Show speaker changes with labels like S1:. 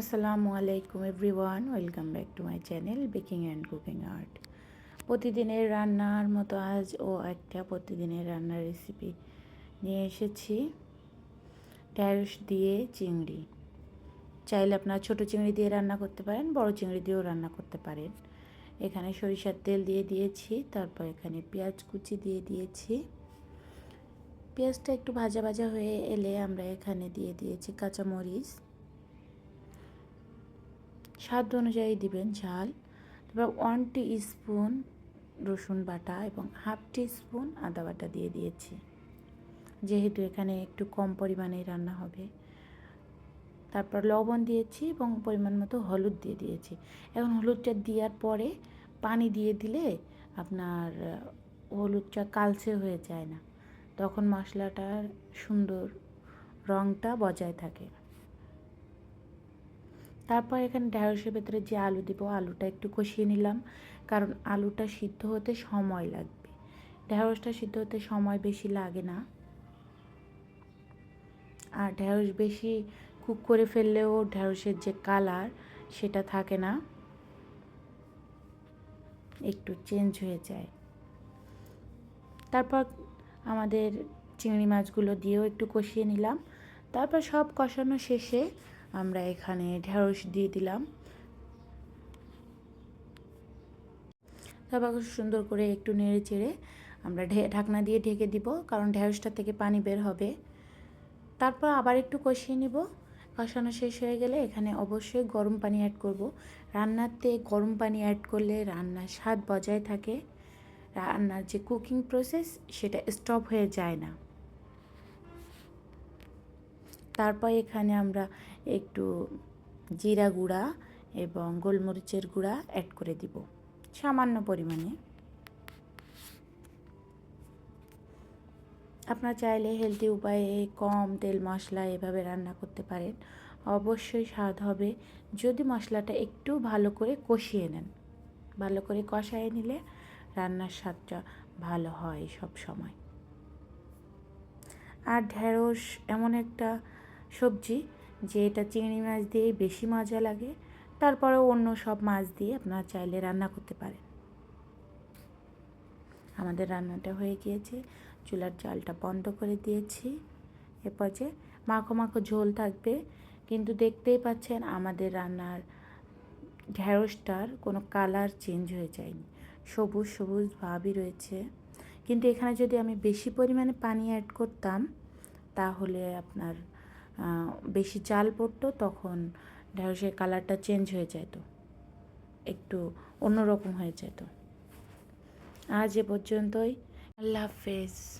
S1: আসসালামু আলাইকুম everyone, welcome back to my channel baking and cooking art. প্রতিদিনের রান্নার মতো আজ ও একটা প্রতিদিনের রান্নার রেসিপি নিয়ে এসেছি। ঢ্যাঁড়স দিয়ে চিংড়ি। চাইলে আপনারা ছোটো চিংড়ি দিয়ে রান্না করতে পারেন, বড় চিংড়ি দিয়েও রান্না করতে পারেন। এখানে সরিষার তেল দিয়ে দিয়েছি, তারপর এখানে পেঁয়াজ কুচি দিয়ে দিয়েছি। পেঁয়াজটা একটু ভাজা ভাজা হয়ে এলে আমরা এখানে দিয়ে দিয়েছি কাঁচামরিচ। স্বাদ অনুযায়ী দিবেন ঝাল, তারপর ওয়ান টি স্পুন রসুন বাটা এবং হাফ টি স্পুন আদা বাটা দিয়ে দিয়েছি। যেহেতু এখানে একটু কম পরিমাণে রান্না হবে, তারপর লবণ দিয়েছি এবং পরিমাণ মতো হলুদ দিয়ে দিয়েছি। এখন হলুদটা দেওয়ার পরে পানি দিয়ে দিলে আপনার হলুদটা কালচে হয়ে যায় না। তখন মশলাটার সুন্দর রঙটা বজায় থাকে। তারপর এখানে ঢ্যাঁড়সের ভেতরে যে আলু দিব, আলুটা একটু কষিয়ে নিলাম। কারণ আলুটা সিদ্ধ হতে সময় লাগবে। ঢ্যাঁড়সটা সিদ্ধ হতে সময় বেশি লাগে না। আর ঢ্যাঁড়স বেশি কুক করে ফেললেও ঢ্যাঁড়সের যে কালার, সেটা থাকে না। একটু চেঞ্জ হয়ে যায়। তারপর আমাদের চিংড়ি মাছগুলো দিয়েও একটু কষিয়ে নিলাম। তারপর সব কষানো শেষে আমরা এখানে ঢেঁড়স দিয়ে দিলাম। তারপর সুন্দর করে একটু নেড়ে চেড়ে আমরা ঢাকনা দিয়ে ঢেকে দিব, কারণ ঢেঁড়সটা থেকে পানি বের হবে। তারপর আবার একটু কষিয়ে নিব। কষানো শেষ হয়ে গেলে এখানে অবশ্যই গরম পানি অ্যাড করব। রান্নাতে গরম পানি অ্যাড করলে রান্নার স্বাদ বজায় থাকে। রান্নার যে কুকিং প্রসেস সেটা স্টপ হয়ে যায় না। তারপর এখানে আমরা একটু জিরা গুঁড়া এবং গোলমরিচের গুঁড়া অ্যাড করে দিব, সামান্য পরিমাণে। আপনার চাইলে হেলদি উপায়ে কম তেল মশলা এভাবে রান্না করতে পারেন। অবশ্যই স্বাদ হবে যদি মশলাটা একটু ভালো করে কষিয়ে নেন। ভালো করে কষায় নিলে রান্নার স্বাদটা ভালো হয় সব সময়। আর ঢেঁড়স এমন একটা সবজি, যে এটা চিংড়ি মাছ দিয়ে বেশি মজা লাগে তারপরে অন্য সব মাছ দিয়ে আপনারা চাইলে রান্না করতে পারেন। আমাদের রান্নাটা হয়ে গিয়েছে, চুলার জালটা বন্ধ করে দিয়েছি। এরপর যে মাখো মাখো ঝোল থাকবে, কিন্তু দেখতেই পাচ্ছেন আমাদের রান্নার ঢ্যাঁড়সটার কোনো কালার চেঞ্জ হয়ে যায়নি। সবুজ সবুজ ভাবই রয়েছে। কিন্তু এখানে যদি আমি বেশি পরিমাণে পানি অ্যাড করতাম, তাহলে আপনার বেশি চাল পড়তো, তখন ঢেঁড়সের কালারটা চেঞ্জ হয়ে যেত। একটু অন্যরকম হয়ে যেত। আজ এ পর্যন্তই। আল্লাহ হাফেজ।